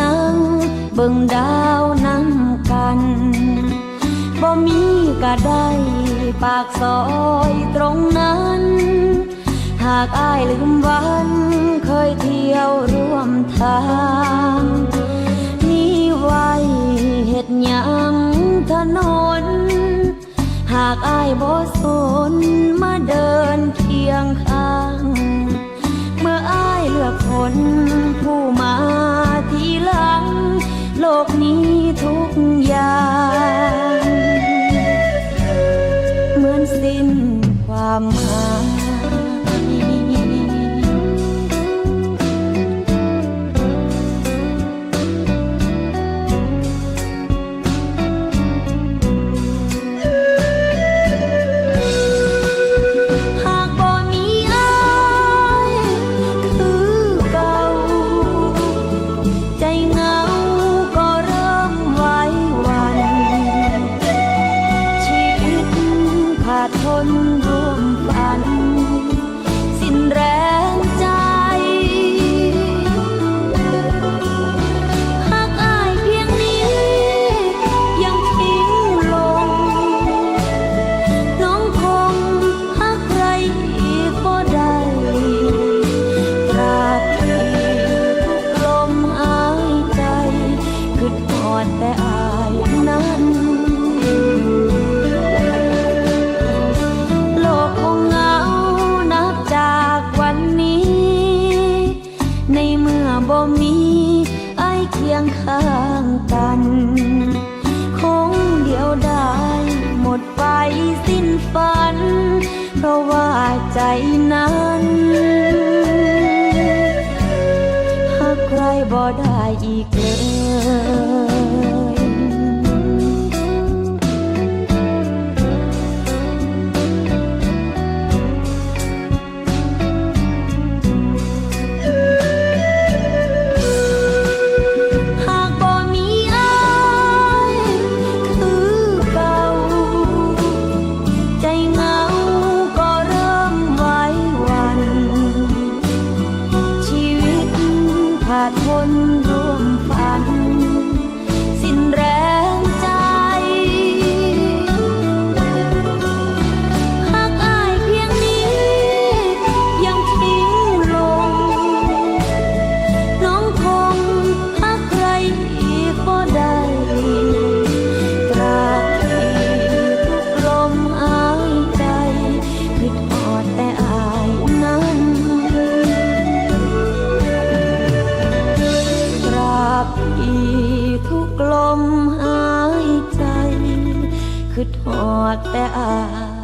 นั่งเบิ่งดาวนำกันบ่มีก็ได้ปากซอยตรงนั้น หากอายลืมวันเคยเที่ยวร่วมทางนี่ไว้เฮ็ดหยังถนน หากอายบ่สนมาเดินเบ่มีไอ้เคียงข้างกัน คงเดียวดายหมดไปสิ้นฝัน เพราะว่าใจนั้นหากใครบ่ได้อีกเลย ขาทนร่วมฝัน่ทุกลมหายใจ คือทอดแต่อาย